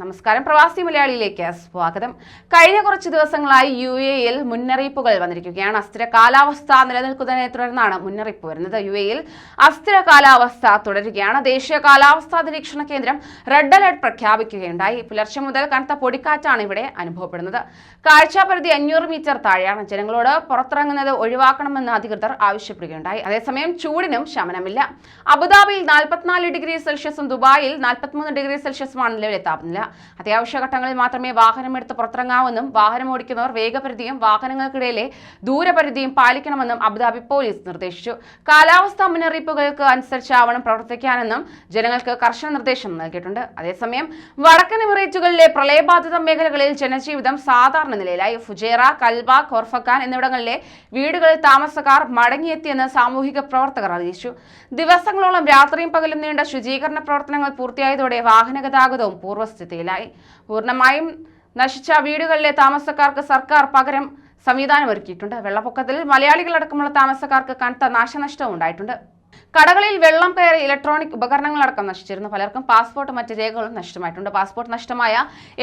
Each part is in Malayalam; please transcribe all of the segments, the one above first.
നമസ്കാരം. പ്രവാസി മലയാളിയിലേക്ക് സ്വാഗതം. കഴിഞ്ഞ കുറച്ച് ദിവസങ്ങളായി യു എയിൽ മുന്നറിയിപ്പുകൾ വന്നിരിക്കുകയാണ്. അസ്ഥിര കാലാവസ്ഥ നിലനിൽക്കുന്നതിനെ തുടർന്നാണ് മുന്നറിയിപ്പ് വരുന്നത്. യു എയിൽ അസ്ഥിര കാലാവസ്ഥ തുടരുകയാണ്. ദേശീയ കാലാവസ്ഥാ നിരീക്ഷണ കേന്ദ്രം റെഡ് അലർട്ട് പ്രഖ്യാപിക്കുകയുണ്ടായി. പുലർച്ചെ മുതൽ കനത്ത പൊടിക്കാറ്റാണ് ഇവിടെ അനുഭവപ്പെടുന്നത്. കാഴ്ചാപരിധി അഞ്ഞൂറ് മീറ്റർ താഴെയാണ്. ജനങ്ങളോട് പുറത്തിറങ്ങുന്നത് ഒഴിവാക്കണമെന്ന് അധികൃതർ ആവശ്യപ്പെടുകയുണ്ടായി. അതേസമയം ചൂടിനും ശമനമില്ല. അബുദാബിയിൽ നാൽപ്പത്തിനാല് ഡിഗ്രി സെൽഷ്യസും ദുബായിൽ നാൽപ്പത്തിമൂന്ന് ഡിഗ്രി സെൽഷ്യസുമാണ് നിലവിലെ താപനില. അത്യാവശ്യ ഘട്ടങ്ങളിൽ മാത്രമേ വാഹനമെടുത്ത് പുറത്തിറങ്ങാവെന്നും വാഹനം ഓടിക്കുന്നവർ വേഗപരിധിയും വാഹനങ്ങൾക്കിടയിലെ ദൂരപരിധിയും പാലിക്കണമെന്നും അബുദാബി പോലീസ് നിർദ്ദേശിച്ചു. കാലാവസ്ഥാ മുന്നറിയിപ്പുകൾക്ക് അനുസരിച്ചാവണം പ്രവർത്തിക്കാനെന്നും ജനങ്ങൾക്ക് കർശന നിർദ്ദേശം നൽകിയിട്ടുണ്ട്. അതേസമയം വടക്കൻ എമിറേറ്റുകളിലെ പ്രളയബാധിത മേഖലകളിൽ ജനജീവിതം സാധാരണ നിലയിലായി. ഫുജേറ കൽബ ഖോർഫക്കാൻ എന്നിവിടങ്ങളിലെ വീടുകളിൽ താമസക്കാർ മടങ്ങിയെത്തിയെന്ന് സാമൂഹിക പ്രവർത്തകർ അറിയിച്ചു. ദിവസങ്ങളോളം രാത്രിയും പകലും നീണ്ട ശുചീകരണ പ്രവർത്തനങ്ങൾ പൂർത്തിയായതോടെ വാഹന ഗതാഗതവും പൂർവസ്ഥിതിയിലായി പൂർണമായും നശിച്ച വീടുകളിലെ താമസക്കാർക്ക് സർക്കാർ പകരം സംവിധാനം സംവിധാനമൊരുക്കിയിട്ടുണ്ട് വെള്ളപ്പൊക്കത്തിൽ മലയാളികളടക്കമുള്ള താമസക്കാർക്ക് കനത്ത നാശനഷ്ടവും ഉണ്ടായിട്ടുണ്ട്. കടകളിൽ വെള്ളം കയറി ഇലക്ട്രോണിക് ഉപകരണങ്ങളടക്കം നശിച്ചിരുന്നു. പലർക്കും പാസ്പോർട്ട് മറ്റ് രേഖകളും നഷ്ടമായിട്ടുണ്ട്. പാസ്പോർട്ട് നഷ്ടമായ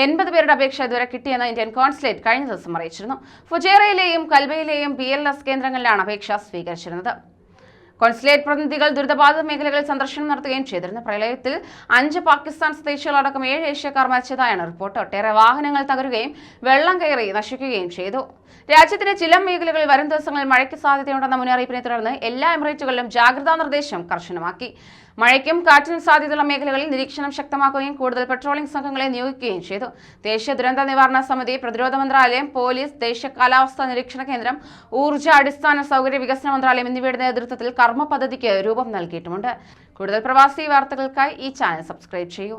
എൺപത് പേരുടെ അപേക്ഷ ഇതുവരെ കിട്ടിയെന്ന് ഇന്ത്യൻ കോൺസുലേറ്റ് കഴിഞ്ഞ ദിവസം അറിയിച്ചിരുന്നു. ഫുജേറയിലെയും കൽബയിലെയും ബി കേന്ദ്രങ്ങളിലാണ് അപേക്ഷ സ്വീകരിച്ചിരുന്നത്. കോൺസുലേറ്റ് പ്രതിനിധികൾ ദുരിതബാധിത മേഖലകളിൽ സന്ദർശനം നടത്തുകയും ചെയ്തിരുന്നു. പ്രളയത്തിൽ അഞ്ച് പാകിസ്ഥാൻ സ്വദേശികളടക്കം ഏഴ് ഏഷ്യക്കാർ മരിച്ചതായാണ് റിപ്പോർട്ട്. ഒട്ടേറെ വാഹനങ്ങൾ തകരുകയും വെള്ളം കയറി നശിക്കുകയും ചെയ്തു. രാജ്യത്തിന്റെ ചില മേഖലകളിൽ വരും ദിവസങ്ങളിൽ മഴയ്ക്ക് സാധ്യതയുണ്ടെന്ന മുന്നറിയിപ്പിനെ തുടർന്ന് എല്ലാ എമിറേറ്റുകളിലും ജാഗ്രതാ നിർദ്ദേശം കർശനമാക്കി. മഴയ്ക്കും കാറ്റിനും സാധ്യതയുള്ള മേഖലകളിൽ നിരീക്ഷണം ശക്തമാക്കുകയും കൂടുതൽ പെട്രോളിംഗ് സംഘങ്ങളെ നിയോഗിക്കുകയും ചെയ്തു. ദേശീയ ദുരന്ത നിവാരണ സമിതി പ്രതിരോധ മന്ത്രാലയം പോലീസ് ദേശീയ കാലാവസ്ഥാ നിരീക്ഷണ കേന്ദ്രം ഊർജ അടിസ്ഥാന സൗകര്യ വികസന മന്ത്രാലയം എന്നിവയുടെ നേതൃത്വത്തിൽ കർമ്മ പദ്ധതിക്ക് രൂപം നൽകിയിട്ടുമുണ്ട്. കൂടുതൽ പ്രവാസി വാർത്തകൾക്കായി ഈ ചാനൽ സബ്സ്ക്രൈബ് ചെയ്യൂ.